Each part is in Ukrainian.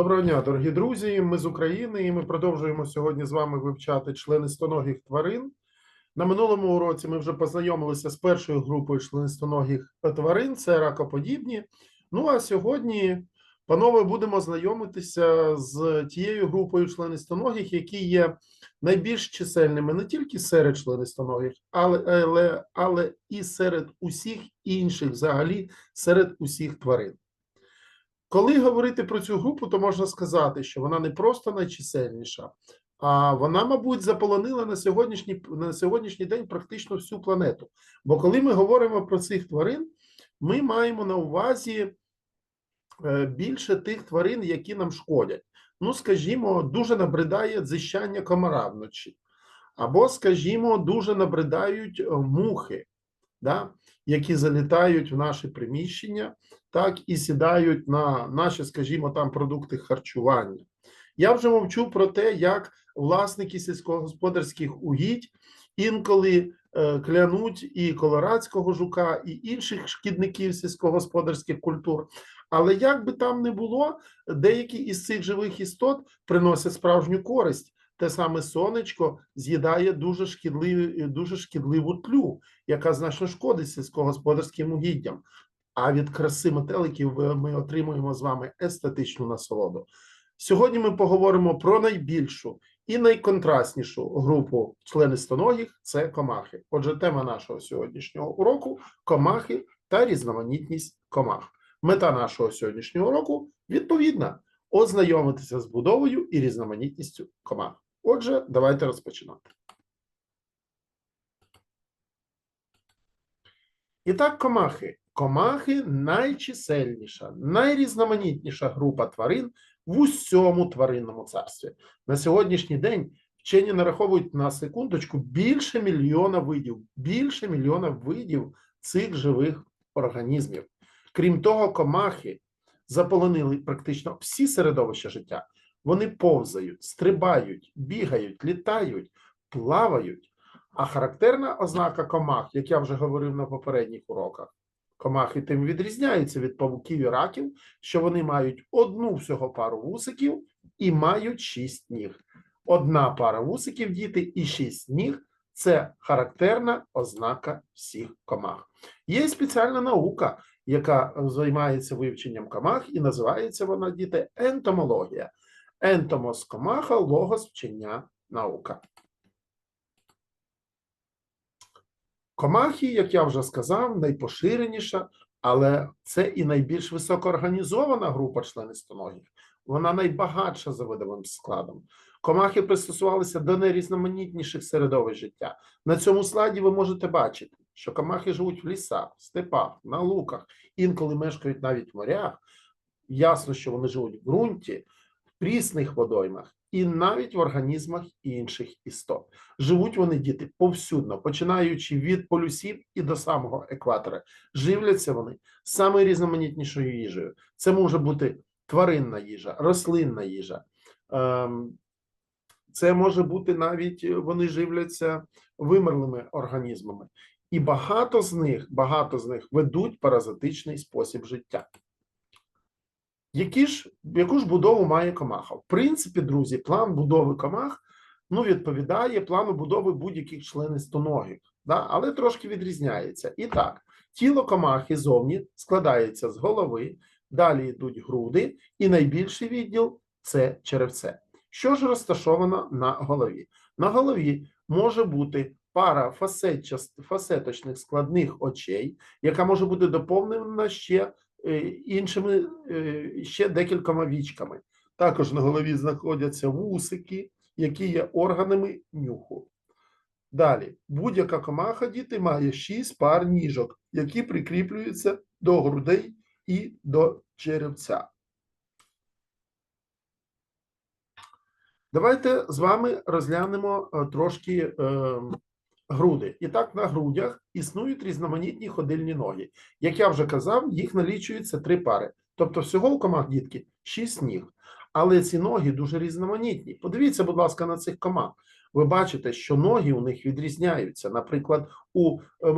Доброго дня, дорогі друзі. Ми з України і ми продовжуємо сьогодні з вами вивчати членистоногих тварин. На минулому уроці ми вже познайомилися з першою групою членистоногих тварин, це ракоподібні. Ну а сьогодні, панове, будемо знайомитися з тією групою членистоногих, які є найбільш чисельними не тільки серед членистоногих, але, але, але і серед усіх інших, взагалі серед усіх тварин. Коли говорити про цю групу, то можна сказати, що вона не просто найчисельніша, а вона, мабуть, заполонила на сьогоднішній, на сьогоднішній день практично всю планету. Бо коли ми говоримо про цих тварин, ми маємо на увазі е, більше тих тварин, які нам шкодять. Ну, скажімо, дуже набридає дзищання комара вночі, або, скажімо, дуже набридають е, мухи, да, які залітають в наші приміщення, так і сідають на наші, скажімо, там продукти харчування. Я вже мовчу про те, як власники сільськогосподарських угідь інколи е, клянуть і колорадського жука, і інших шкідників сільськогосподарських культур. Але як би там не було, деякі із цих живих істот приносять справжню користь. Те саме сонечко з'їдає дуже шкідливі, дуже шкідливу тлю, яка значно шкодить сільськогосподарським угіддям. А від краси метеликів е, ми отримуємо з вами естетичну насолоду. Сьогодні ми поговоримо про найбільшу і найконтрастнішу групу членистоногих – це комахи. Отже, тема нашого сьогоднішнього уроку комахи та різноманітність комах. Мета нашого сьогоднішнього уроку відповідна ознайомитися з будовою і різноманітністю комах. Отже, давайте розпочинати. І так, комахи. Комахи найчисельніша, найрізноманітніша група тварин в усьому тваринному царстві. На сьогоднішній день вчені нараховують на секундочку більше мільйона видів, більше мільйона видів цих живих організмів. Крім того, комахи заполонили практично всі середовища життя. Вони повзають, стрибають, бігають, літають, плавають. А характерна ознака комах, як я вже говорив на попередніх уроках, комахи тим відрізняються від павуків і раків, що вони мають одну всього пару вусиків і мають шість ніг. Одна пара вусиків, діти, і шість ніг це характерна ознака всіх комах. Є спеціальна наука, яка займається вивченням комах, і називається вона діти ентомологія. Ентомос комаха, логос вчення наука. Комахи, як я вже сказав, найпоширеніша, але це і найбільш високоорганізована група членистоногих. Вона найбагатша за видовим складом. Комахи пристосувалися до найрізноманітніших середовищ життя. На цьому слайді ви можете бачити, що комахи живуть в лісах, степах, на луках, інколи мешкають навіть в морях. Ясно, що вони живуть в ґрунті, прісних водоймах і навіть в організмах інших істот. Живуть вони діти повсюдно, починаючи від полюсів і до самого екватора. Живляться вони саме різноманітнішою їжею. Це може бути тваринна їжа, рослинна їжа. Ем, Це може бути навіть е, вони живляться вимерлими організмами. І багато з них, багато з них ведуть паразитичний спосіб життя. Які ж, яку ж будову має комаха? В принципі, друзі, план будови комах ну, відповідає плану будови будь-яких членистоногих, да? але трошки відрізняється. І так, тіло комахи зовні складається з голови, далі йдуть груди, і найбільший відділ це черевце. Що ж розташовано на голові? На голові може бути пара фасеточних складних очей, яка може бути доповнена ще іншими е, ще декількома вічками. Також на голові знаходяться вусики, які є органами нюху. Далі, будь-яка комаха діти має шість пар ніжок, які прикріплюються до грудей і до черевця. Давайте з вами розглянемо е, трошки е, груди. І так, на грудях існують різноманітні ходильні ноги. Як я вже казав, їх налічується три пари. Тобто, всього у комах дітки шість ніг. Але ці ноги дуже різноманітні. Подивіться, будь ласка, на цих комах. Ви бачите, що ноги у них відрізняються. Наприклад, у, е,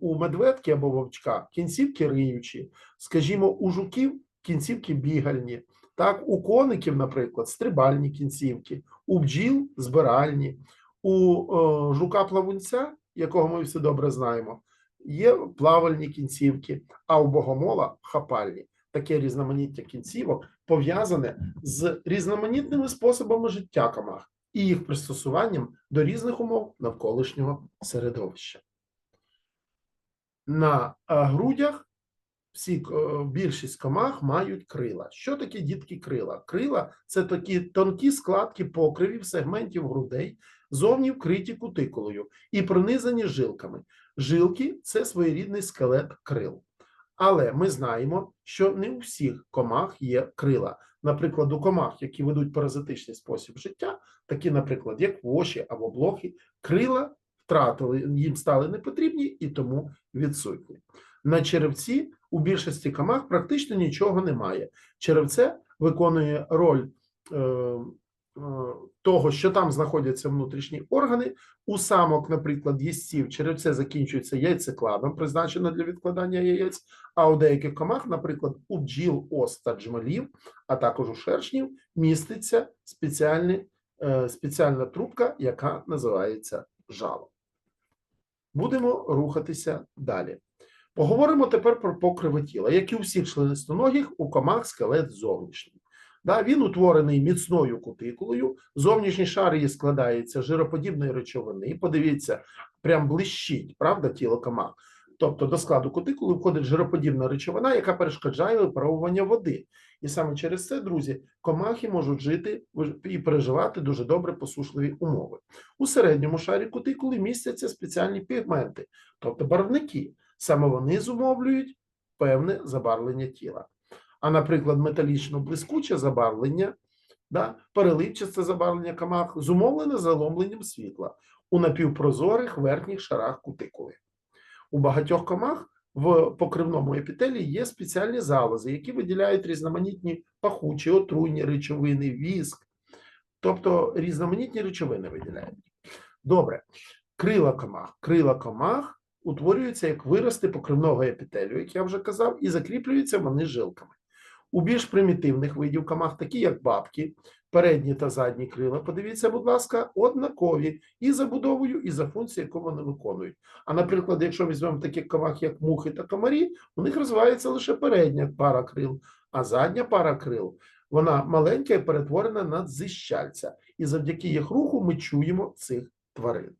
у медведки або вовчка кінцівки риючі, скажімо, у жуків кінцівки бігальні. Так, у коників, наприклад, стрибальні кінцівки, у бджіл збиральні, у е, жука-плавунця, якого ми всі добре знаємо, є плавальні кінцівки, а у богомола хапальні. Таке різноманіття кінцівок пов'язане з різноманітними способами життя комах і їх пристосуванням до різних умов навколишнього середовища. На е, грудях всі е, більшість комах мають крила. Що таке дітки крила? Крила це такі тонкі складки покривів сегментів грудей, зовні вкриті кутикулою і пронизані жилками. Жилки це своєрідний скелет крил. Але ми знаємо, що не у всіх комах є крила. Наприклад, у комах, які ведуть паразитичний спосіб життя, такі, наприклад, як воші або блохи, крила втратили, їм стали непотрібні і тому відсутні. На черевці у більшості комах практично нічого немає. Черевце виконує роль е, того, що там знаходяться внутрішні органи. У самок, наприклад, їстів, черевце закінчується яйцекладом, призначено для відкладання яєць. А у деяких комах, наприклад, у бджіл, ос та джмелів, а також у шершнів, міститься спеціальні, е, спеціальна трубка, яка називається жало. Будемо рухатися далі. Поговоримо тепер про покриви тіла. Як і у всіх членистоногих, у комах скелет зовнішній. Да, він утворений міцною кутикулою. Зовнішній шар її складається з жироподібної речовини. Подивіться, прям блищить, правда, тіло комах. Тобто до складу кутикули входить жироподібна речовина, яка перешкоджає випаровування води. І саме через це, друзі, комахи можуть жити і переживати дуже добре посушливі умови. У середньому шарі кутикули містяться спеціальні пігменти, тобто барвники. Саме вони зумовлюють певне забарвлення тіла. А, наприклад, металічно блискуче забарвлення, да, переливчасте забарвлення комах зумовлене заломленням світла у напівпрозорих верхніх шарах кутикули. У багатьох комах в покривному епітелі є спеціальні залози, які виділяють різноманітні пахучі, отруйні речовини, віск, тобто різноманітні речовини виділяють. Добре, крила комах. Крила комах утворюються як вирости покривного епітелю, як я вже казав, і закріплюються вони жилками. У більш примітивних видів комах, такі як бабки, передні та задні крила, подивіться, будь ласка, однакові і за будовою, і за функцією, яку вони виконують. А наприклад, якщо візьмемо таких комах, як мухи та комарі, у них розвивається лише передня пара крил, а задня пара крил вона маленька і перетворена на дзищальця. І завдяки їх руху ми чуємо цих тварин.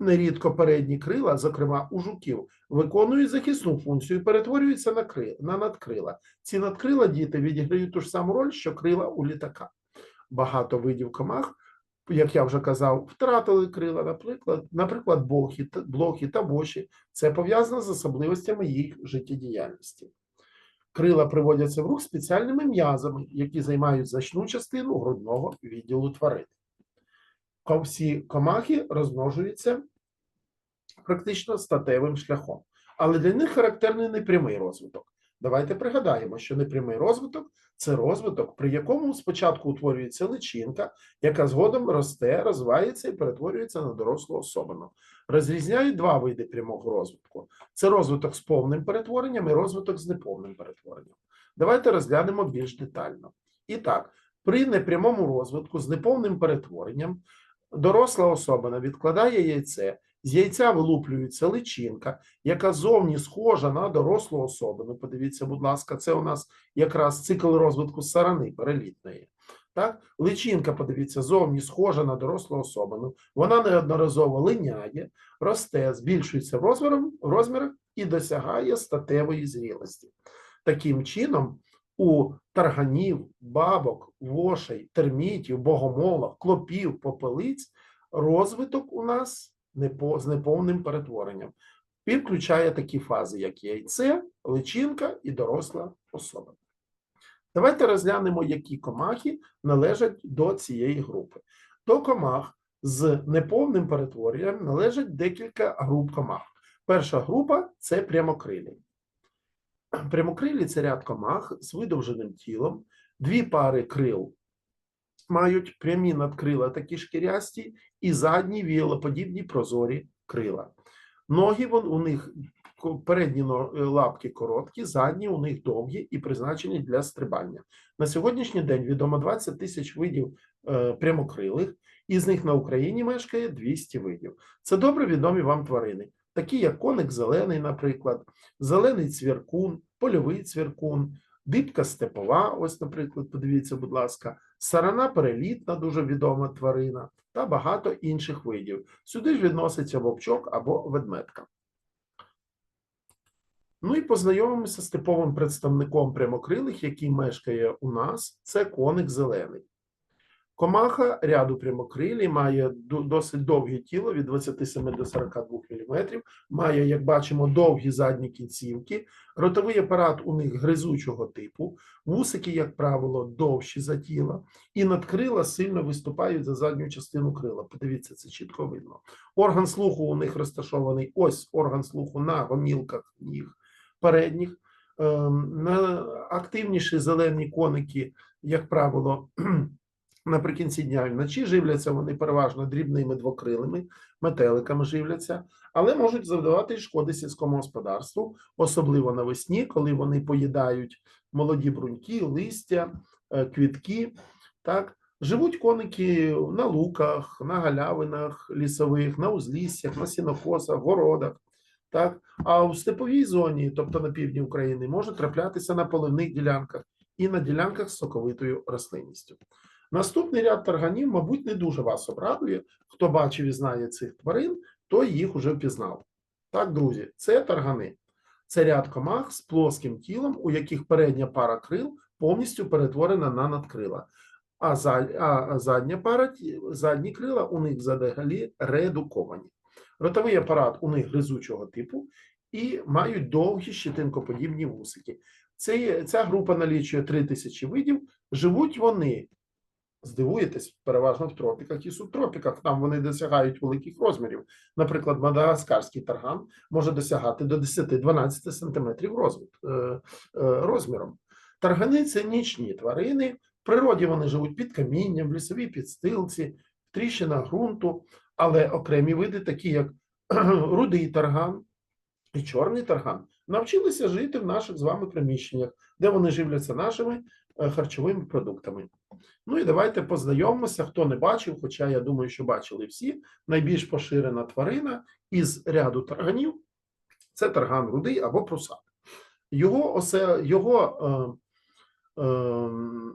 Нерідко передні крила, зокрема у жуків, виконують захисну функцію, і перетворюються на кри... на надкрила. Ці надкрила діти відіграють ту ж саму роль, що крила у літака. Багато видів комах, як я вже казав, втратили крила, наприклад, наприклад, блохи, блохи та воші. Це пов'язано з особливостями їх життєдіяльності. Крила приводяться в рух спеціальними м'язами, які займають значну частину грудного відділу тварин. Всі комахи розмножуються практично статевим шляхом, але для них характерний непрямий розвиток. Давайте пригадаємо, що непрямий розвиток це розвиток, при якому спочатку утворюється личинка, яка згодом росте, розвивається і перетворюється на дорослу особину. Розрізняють два види прямого розвитку: це розвиток з повним перетворенням і розвиток з неповним перетворенням. Давайте розглянемо більш детально. І так, при непрямому розвитку з неповним перетворенням доросла особина відкладає яйце, з яйця вилуплюється личинка, яка зовні схожа на дорослу особину. Подивіться, будь ласка, це у нас якраз цикл розвитку сарани перелітної. Так, личинка, подивіться, зовні схожа на дорослу особину. Вона неодноразово линяє, росте, збільшується в розмірах, і досягає статевої зрілості. Таким чином, у тарганів, бабок, вошей, термітів, богомолах, клопів, попелиць розвиток у нас з неповним перетворенням. Він включає такі фази, як яйце, личинка і доросла особа. Давайте розглянемо, які комахи належать до цієї групи. До комах з неповним перетворенням належать декілька груп комах. Перша група це прямокрилі. Прямокрилі це ряд комах з видовженим тілом, дві пари крил мають прямі надкрила такі шкірясті і задні віялоподібні прозорі крила. Ноги вон, у них передні е, лапки короткі, задні у них довгі і призначені для стрибання. На сьогоднішній день відомо 20 тисяч видів е, прямокрилих, із них на Україні мешкає 200 видів. Це добре відомі вам тварини, такі як коник зелений, наприклад, зелений цвіркун, польовий цвіркун, дибка степова, ось, наприклад, подивіться, будь ласка, сарана перелітна, дуже відома тварина, та багато інших видів. Сюди ж відноситься вовчок або ведмедка. Ну і познайомимося з типовим представником прямокрилих, який мешкає у нас. Це коник зелений. Комаха ряду прямокрилі має досить довге тіло від 27 до 42 мм, має, як бачимо, довгі задні кінцівки, ротовий апарат у них гризучого типу, вусики, як правило, довші за тіло, і надкрила сильно виступають за задню частину крила. Подивіться, це чітко видно. Орган слуху у них розташований ось орган слуху на гомілках ніг передніх. Ем, активніші зелені коники, як правило, наприкінці дня і вночі живляться вони переважно дрібними двокрилими, метеликами живляться, але можуть завдавати шкоди сільському господарству, особливо навесні, коли вони поїдають молоді бруньки, листя, е, квітки. Так? Живуть коники на луках, на галявинах лісових, на узліссях, на сінокосах, городах. Так? А у степовій зоні, тобто на півдні України, може траплятися на поливних ділянках і на ділянках з соковитою рослинністю. Наступний ряд тарганів, мабуть, не дуже вас обрадує. Хто бачив і знає цих тварин, той їх уже впізнав. Так, друзі, це таргани. Це ряд комах з плоским тілом, у яких передня пара крил повністю перетворена на надкрила. А, задня пара, задні крила у них взагалі редуковані. Ротовий апарат у них гризучого типу і мають довгі щетинкоподібні вусики. Ця група налічує 3000 видів. Живуть вони, здивуєтесь, переважно в тропіках і субтропіках. Там вони досягають великих розмірів. Наприклад, мадагаскарський тарган може досягати до 10-12 см розвит, е, е, розміром. Таргани це нічні тварини. В природі вони живуть під камінням, в лісовій підстилці, в тріщинах ґрунту, але окремі види, такі як рудий тарган і чорний тарган, навчилися жити в наших з вами приміщеннях, де вони живляться нашими харчовими продуктами. Ну і давайте познайомимося, хто не бачив, хоча я думаю, що бачили всі. Найбільш поширена тварина із ряду тарганів це тарган рудий або прусак. Його, осе, його е, е,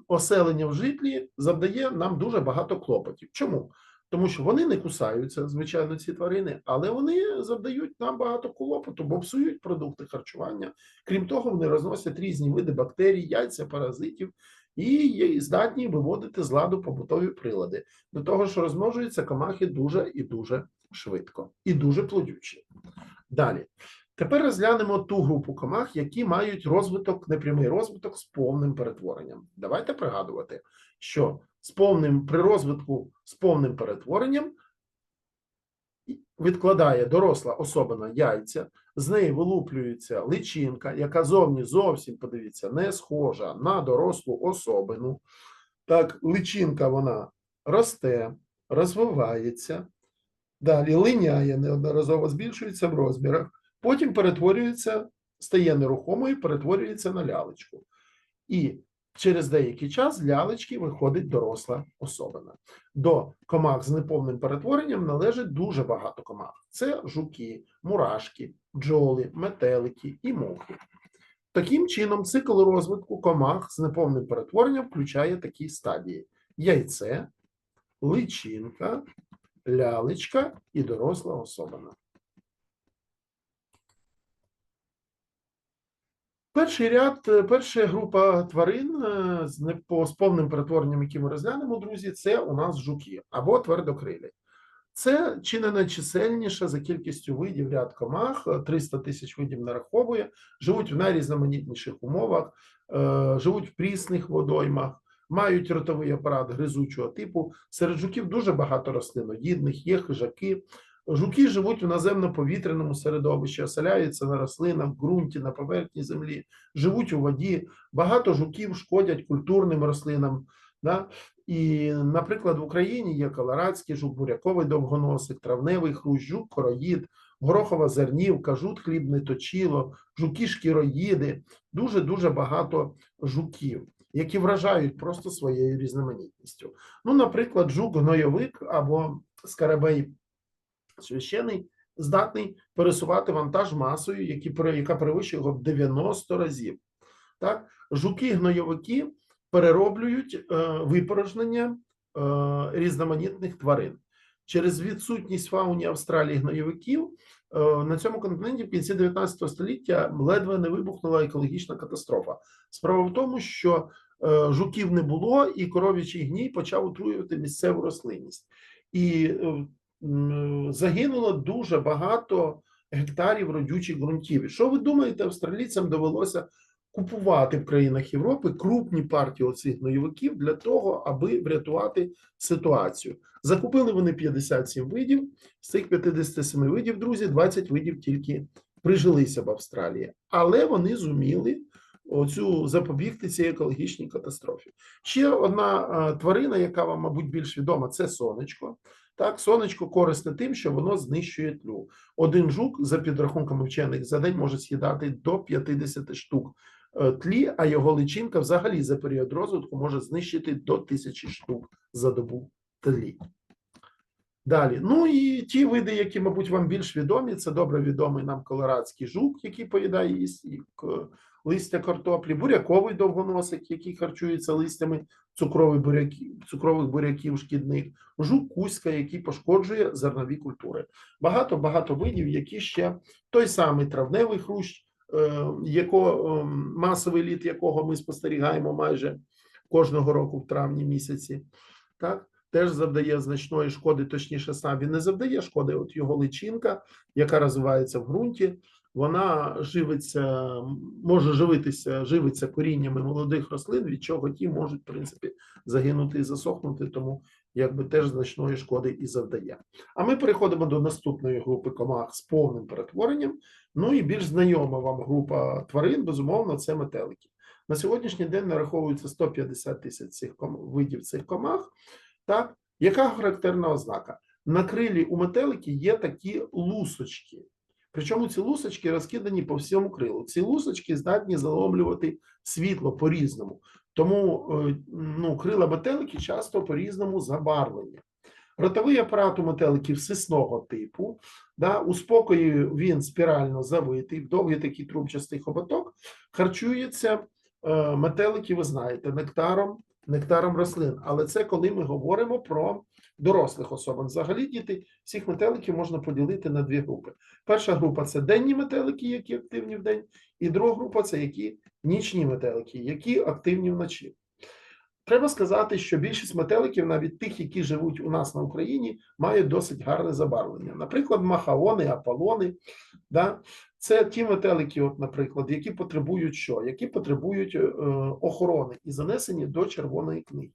оселення в житлі завдає нам дуже багато клопотів. Чому? Тому що вони не кусаються, звичайно, ці тварини, але вони завдають нам багато клопоту, бо псують продукти харчування. Крім того, вони розносять різні види бактерій, яйця, паразитів і здатні виводити з ладу побутові прилади. До того ж, розмножуються комахи дуже і дуже швидко, і дуже плодючі. Далі. Тепер розглянемо ту групу комах, які мають розвиток, непрямий розвиток з повним перетворенням. Давайте пригадувати, що з повним при розвитку з повним перетворенням відкладає доросла особина яйця, з неї вилуплюється личинка, яка зовні зовсім, подивіться, не схожа на дорослу особину. Так, личинка вона росте, розвивається, далі линяє неодноразово, збільшується в розмірах, потім перетворюється, стає нерухомою, перетворюється на лялечку. І через деякий час з лялечки виходить доросла особина. До комах з неповним перетворенням належить дуже багато комах. Це жуки, мурашки, бджоли, метелики і мухи. Таким чином, цикл розвитку комах з неповним перетворенням включає такі стадії: яйце, личинка, лялечка і доросла особина. Перший ряд, е, перша група тварин е, з по- з повним перетворенням, які ми розглянемо, друзі, це у нас жуки або твердокрилі. Це чи не найчисельніша за кількістю видів ряд комах, е, 300 тисяч видів нараховує, живуть в найрізноманітніших умовах, е, живуть в прісних водоймах, мають ротовий апарат гризучого типу. Серед жуків дуже багато рослиноїдних, є хижаки. Жуки живуть в наземно-повітряному середовищі, оселяються на рослинах, в ґрунті, на поверхні землі, живуть у воді. Багато жуків шкодять культурним рослинам. Да? І, наприклад, в Україні є колорадський жук, буряковий довгоносик, травневий хрущ, жук, короїд, горохова зернівка, жут хлібне точіло, жуки шкіроїди, дуже дуже багато жуків, які вражають просто своєю різноманітністю. Ну, наприклад, жук гнойовик або скарабей священий здатний пересувати вантаж масою, які, яка перевищує його в 90 разів. Так? Жуки-гнойовики перероблюють е, випорожнення е, різноманітних тварин. Через відсутність фауні Австралії гнойовиків е, на цьому континенті в кінці 19 століття ледве не вибухнула екологічна катастрофа. Справа в тому, що е, жуків не було, і коров'ячий гній почав отруювати місцеву рослинність. І е, загинуло дуже багато гектарів родючих ґрунтів. Що ви думаєте, австралійцям довелося купувати в країнах Європи крупні партії оцих гноєвиків для того, аби врятувати ситуацію? Закупили вони 57 видів. З цих 57 видів, друзі, 20 видів тільки прижилися в Австралії, але вони зуміли оцю запобігти цій екологічній катастрофі. Ще одна е, тварина, яка вам, мабуть, більш відома, це сонечко. Так, сонечко корисне тим, що воно знищує тлю. Один жук, за підрахунками вчених, за день може з'їдати до 50 штук е, тлі, а його личинка взагалі за період розвитку може знищити до тисячі штук за добу тлі. Далі, ну і ті види, які, мабуть, вам більш відомі, це добре відомий нам колорадський жук, який поїдає листя картоплі, буряковий довгоносик, який харчується листями цукрових буряків, цукрових буряків шкідних, жук кузька, який пошкоджує зернові культури. Багато багато видів, які ще той самий травневий хрущ, е, якого е, масовий літ якого ми спостерігаємо майже кожного року в травні місяці. Так, теж завдає значної шкоди, точніше, сам він не завдає шкоди. От його личинка, яка розвивається в ґрунті, вона живиться, може живитися, живиться коріннями молодих рослин, від чого ті можуть, в принципі, загинути і засохнути, тому якби теж значної шкоди і завдає. А ми переходимо до наступної групи комах з повним перетворенням. Ну і більш знайома вам група тварин, безумовно, це метелики. На сьогоднішній день нараховується 150 тисяч цих ком- видів цих комах. Так, яка характерна ознака? На крилі у метеликів є такі лусочки. Причому ці лусочки розкидані по всьому крилу. Ці лусочки здатні заломлювати світло по-різному. Тому е, ну, крила метелики часто по-різному забарвлені. Ротовий апарат у метеликів сисного типу. Да, у спокої він спірально завитий, в довгий такий трубчастий хоботок. Харчується е, метелики, ви знаєте, нектаром, нектаром рослин. Але це коли ми говоримо про дорослих особин. Взагалі, діти, всіх метеликів можна поділити на дві групи. Перша група це денні метелики, які активні в день, і друга група це які нічні метелики, які активні вночі. Треба сказати, що більшість метеликів, навіть тих, які живуть у нас на Україні, мають досить гарне забарвлення. Наприклад, махаони, аполони. Да? Це ті метелики, от, наприклад, які потребують що? Які потребують е, охорони і занесені до червоної книги.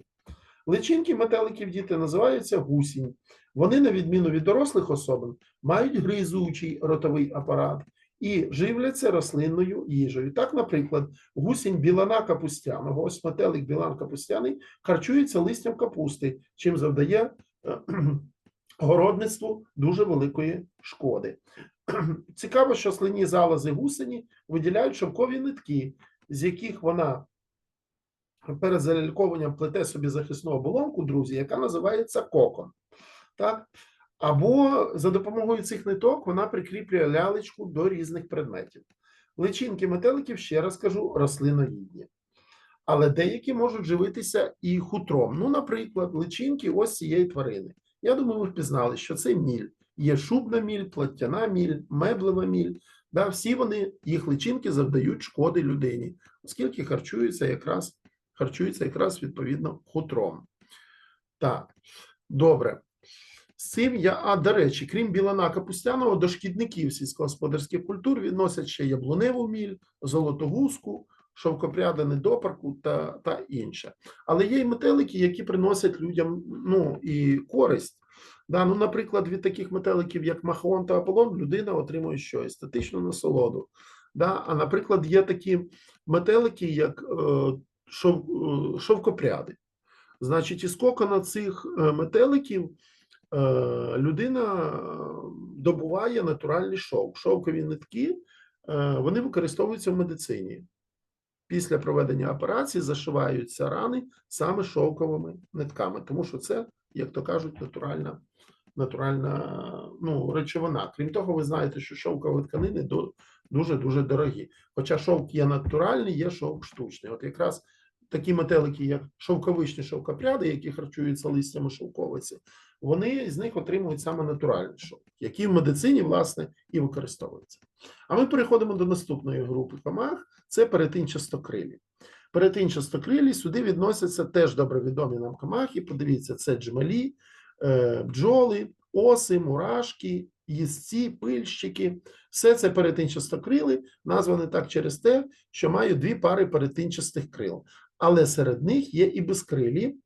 Личинки метеликів діти називаються гусінь. Вони, на відміну від дорослих особин, мають гризучий ротовий апарат і живляться рослинною їжею. Так, наприклад, гусінь білана капустяного, ось метелик білан капустяний, харчується листям капусти, чим завдає е, городництву дуже великої шкоди. Цікаво, що слинні залози гусені виділяють шовкові нитки, з яких вона перед заляльковуванням плете собі захисну оболонку, друзі, яка називається кокон. Так? Або за допомогою цих ниток вона прикріплює лялечку до різних предметів. Личинки метеликів, ще раз кажу, рослиноїдні. Але деякі можуть живитися і хутром. Ну, наприклад, личинки ось цієї тварини. Я думаю, ви впізнали, що це міль. Є шубна міль, платтяна міль, меблева міль. Да, всі вони, їх личинки завдають шкоди людині, оскільки харчуються якраз, харчуються якраз відповідно хутром. Так, добре. З цим я, а до речі, крім білана капустяного, до шкідників сільськогосподарських культур відносять ще яблуневу міль, золотогузку, шовкопряда недопарку та, та інше. Але є й метелики, які приносять людям ну, і користь. Да, ну, наприклад, від таких метеликів, як махон та аполлон, людина отримує що? Естетичну насолоду. Да? А, наприклад, є такі метелики, як е, шов, е, шовкопряди. Значить, із кокона цих е, метеликів е, людина е, добуває натуральний шовк. Шовкові нитки е, вони використовуються в медицині. Після проведення операції зашиваються рани саме шовковими нитками, тому що це, як то кажуть, натуральна, натуральна ну, речовина. Крім того, ви знаєте, що шовкові тканини дуже-дуже дорогі. Хоча шовк є натуральний, є шовк штучний. От якраз такі метелики, як шовковичні шовкопряди, які харчуються листями шовковиці, вони з них отримують саме натуральний шовк, який в медицині, власне, і використовується. А ми переходимо до наступної групи комах це перетинчастокрилі. Перетинчастокрилі сюди відносяться теж добре відомі нам комахи. Подивіться, це джмелі, е, бджоли, оси, мурашки, їстці, пильщики. Все це перетинчастокрили, названі так через те, що мають дві пари перетинчастих крил. Але серед них є і безкрилі.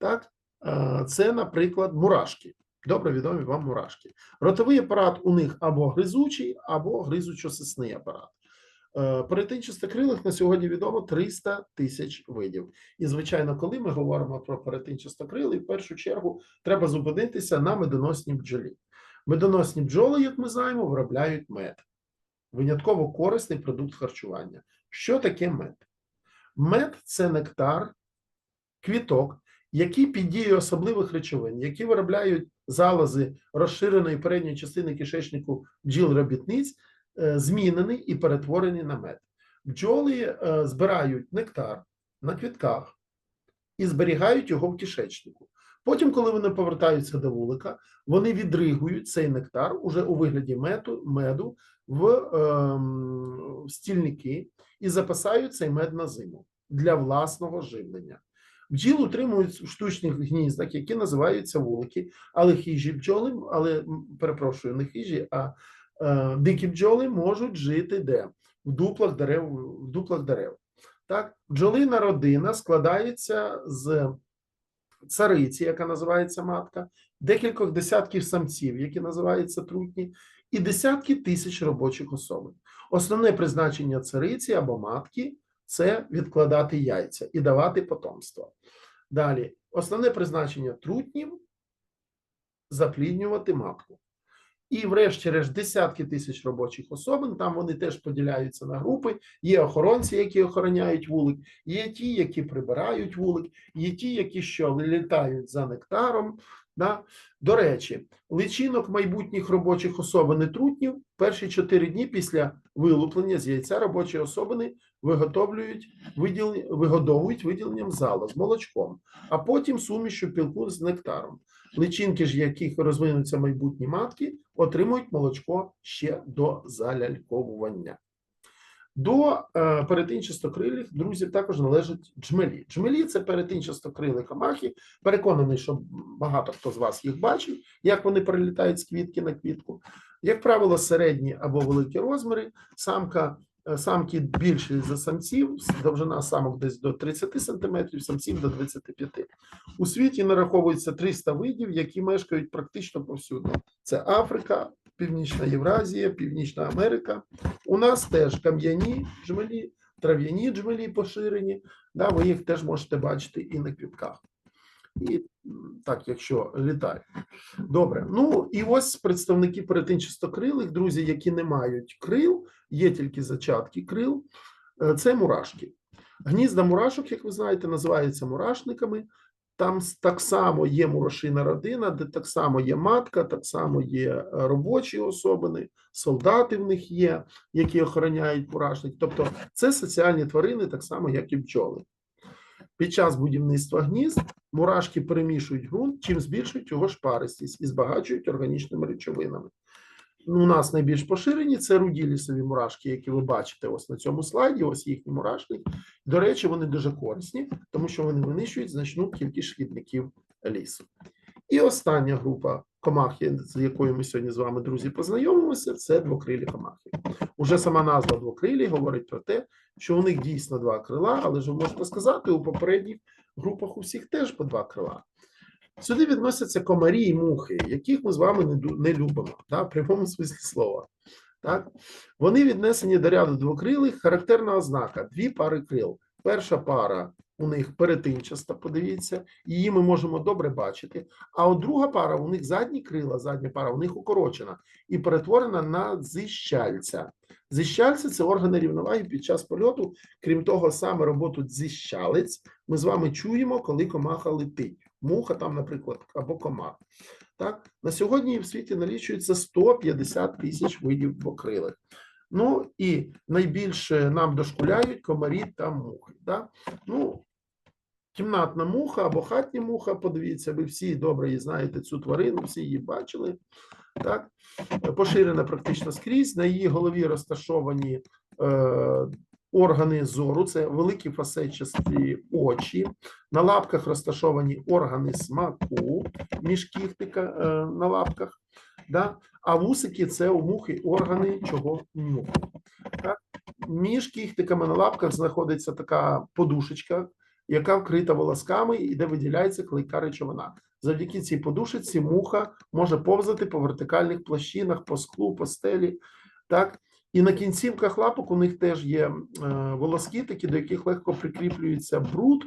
Так? Е, Це, наприклад, мурашки. Добре відомі вам мурашки. Ротовий апарат у них або гризучий, або гризучо-сисний апарат. Е, Перетинчастокрилих на сьогодні відомо 300 тисяч видів. І, звичайно, коли ми говоримо про перетинчастокрилий, в першу чергу треба зупинитися на медоносній бджолі. Медоносні бджоли, як ми знаємо, виробляють мед. Винятково корисний продукт харчування. Що таке мед? Мед це нектар, квіток, які під дією особливих речовин, які виробляють залози розширеної передньої частини кишечнику бджіл-робітниць, е, змінений і перетворений на мед. Бджоли е, збирають нектар на квітках і зберігають його в кишечнику. Потім, коли вони повертаються до вулика, вони відригують цей нектар уже у вигляді меду, меду в ем, стільники і запасають цей мед на зиму для власного живлення. Бджіл утримують в штучних гніздах, які називаються вулики, але хижі бджоли, але перепрошую, не хижі, а е, дикі бджоли можуть жити де? В дуплах дерев, в дуплах дерев. Так, бджолина родина складається з цариці, яка називається матка, декількох десятків самців, які називаються трутні, і десятки тисяч робочих особин. Основне призначення цариці або матки це відкладати яйця і давати потомство. Далі, основне призначення трутнів запліднювати матку. І, врешті-решт, десятки тисяч робочих особин. Там вони теж поділяються на групи. Є охоронці, які охороняють вулик, є ті, які прибирають вулик, є ті, які що літають за нектаром. Да? До речі, личинок майбутніх робочих особин і трутнів перші чотири дні після вилуплення з яйця робочі особини виготовлюють виділ... вигодовують виділенням залоз молочком, а потім сумішю пілку з нектаром. Личинки ж, яких розвинуться майбутні матки, отримують молочко ще до заляльковування. До е, перетинчастокрилих друзів також належать джмелі. Джмелі це перетинчастокрилі комахи. Переконаний, що багато хто з вас їх бачив, як вони перелітають з квітки на квітку. Як правило, середні або великі розміри. Самка е, самки більші за самців, довжина самок десь до 30 см, самців до 25 У світі нараховується 300 видів, які мешкають практично повсюди. Це Африка, Північна Євразія, Північна Америка. У нас теж кам'яні джмелі, трав'яні джмелі поширені. Да, ви їх теж можете бачити і на квітках. І так, якщо літають. Добре. Ну і ось представники перетинчастокрилих, друзі, які не мають крил, є тільки зачатки крил. е, Це мурашки. Гнізда мурашок, як ви знаєте, називаються мурашниками. Там так само є мурашина родина, де так само є матка, так само є е, робочі особини, солдати в них є, які охороняють мурашник. Тобто це соціальні тварини, так само, як і бджоли. Під час будівництва гнізд мурашки перемішують ґрунт, чим збільшують його шпаристість і збагачують органічними речовинами. Ну, У нас найбільш поширені це руді лісові мурашки, які ви бачите ось на цьому слайді. Ось їхній мурашник. До речі, вони дуже корисні, тому що вони винищують значну кількість шкідників лісу. І остання група комах, з якою ми сьогодні з вами, друзі, познайомимося, це двокрилі комахи. Уже сама назва двокрилі говорить про те, що у них дійсно два крила, але ж можете сказати, у попередніх групах у всіх теж по два крила. Сюди відносяться комарі і мухи, яких ми з вами не, любимо, да, в прямому смислі слова. Так? Вони віднесені до ряду двокрилих, характерна ознака: дві пари крил. Перша пара у них перетинчаста, подивіться, її ми можемо добре бачити. А от друга пара, у них задні крила, задня пара, у них укорочена і перетворена на зіщальця. Зіщальця це органи рівноваги під час польоту. Крім того, саме роботу зіщалець ми з вами чуємо, коли комаха летить. Муха там, наприклад, або комах. Так, на сьогодні в світі налічується 150 тисяч видів покрилих. Ну і найбільше нам дошкуляють комарі та мухи. Да? Ну, кімнатна муха або хатня муха, подивіться, ви всі добре її знаєте цю тварину, всі її бачили. Так? Поширена практично скрізь. На її голові розташовані е, органи зору, це великі фасетчасті очі. На лапках розташовані органи смаку між кіхтика е, на лапках. Да? А вусики це у мухи органи чого нюху. Між кіхтиками на лапках знаходиться така подушечка, яка вкрита волосками і де виділяється клейка речовина. Завдяки цій подушечці муха може повзати по вертикальних площинах, по склу, по стелі. Так? І на кінцівках лапок у них теж є е, волоски, такі, до яких легко прикріплюється бруд.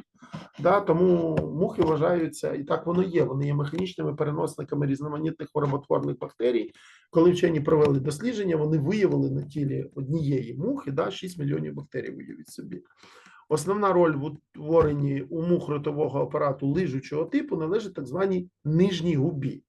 Да, тому мухи вважаються, і так воно є. Вони є механічними переносниками різноманітних хвороботворних бактерій. Коли вчені провели дослідження, вони виявили на тілі однієї мухи да, 6 мільйонів бактерій. Уявіть собі. Основна роль в утворенні у мух ротового апарату лижучого типу належить так званій нижній губі.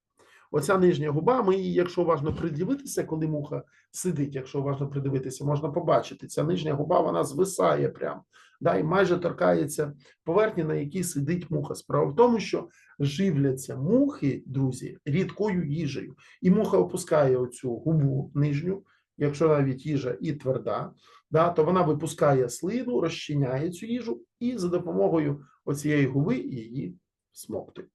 Оця нижня губа, ми її, якщо уважно придивитися, коли муха сидить, якщо уважно придивитися, можна побачити, ця нижня губа вона звисає прям, да, і майже торкається поверхні, на якій сидить муха. Справа в тому, що живляться мухи, друзі, рідкою їжею. І муха опускає оцю губу нижню, якщо навіть їжа і тверда, да, то вона випускає слину, розчиняє цю їжу і за допомогою оцієї губи її смоктує.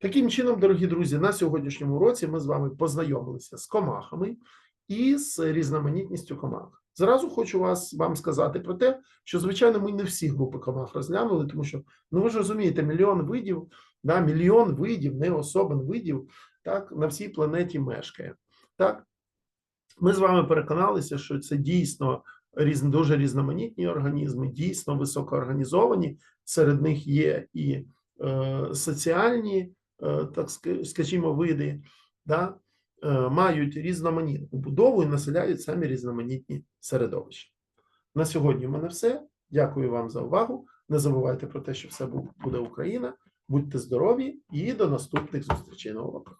Таким чином, дорогі друзі, на сьогоднішньому році ми з вами познайомилися з комахами і з різноманітністю комах. Зразу хочу вас вам сказати про те, що звичайно ми не всі групи комах розглянули, тому що ну ви ж розумієте, мільйон видів, да, мільйон видів, не особин видів, так на всій планеті мешкає. Так, ми з вами переконалися, що це дійсно різ, дуже різноманітні організми, дійсно високоорганізовані. Серед них є і е, соціальні, так скажімо, види, да, е, мають різноманітну будову і населяють самі різноманітні середовища. На сьогодні в мене все. Дякую вам за увагу. Не забувайте про те, що все буде Україна. Будьте здорові і до наступних зустрічей на уроках.